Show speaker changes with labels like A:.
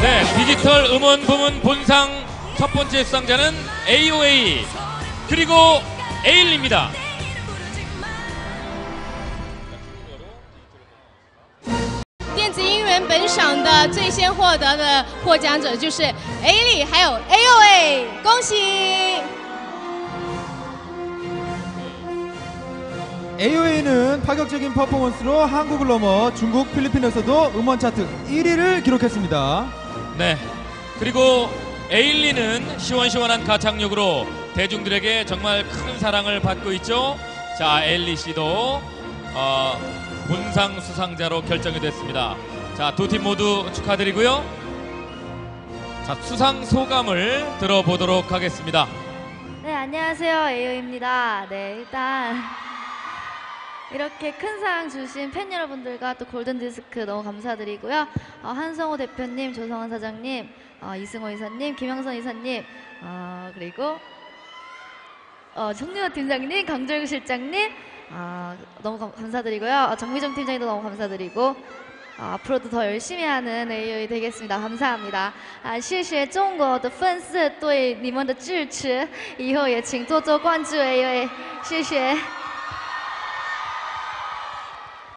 A: 네, 디지털 음원 부문 본상 첫 번째 수상자는 AOA 그리고 에일리입니다.
B: 电子音源本赏的最先获得的获奖者就是 A 力还有 AOA，恭喜！
C: AOA는 파격적인 퍼포먼스로 한국을 넘어 중국, 필리핀에서도 음원 차트 1위를 기록했습니다.
A: 네, 그리고 에일리는 시원시원한 가창력으로 대중들에게 정말 큰 사랑을 받고 있죠. 자, 에일리 씨도 어, 본상 수상자로 결정이 됐습니다. 자, 두 팀 모두 축하드리고요. 자, 수상 소감을 들어보도록 하겠습니다.
D: 네, 안녕하세요. 에이오입니다. 네, 일단 이렇게 큰 상 주신 팬 여러분들과 또 골든 디스크 너무 감사드리고요. 어, 한성호 대표님, 조성환 사장님, 어, 이승호 이사님, 김영선 이사님, 어, 그리고 어, 송윤호 팀장님, 강정규 실장님, 아, 너무 감, 감사드리고요. 어, 정미정 팀장님도 너무 감사드리고 아, 앞으로도 더 열심히 하는 AOA 되겠습니다. 감사합니다.啊，谢谢中国的粉丝对你们的支持，以后也请多多关注 AOA，谢谢。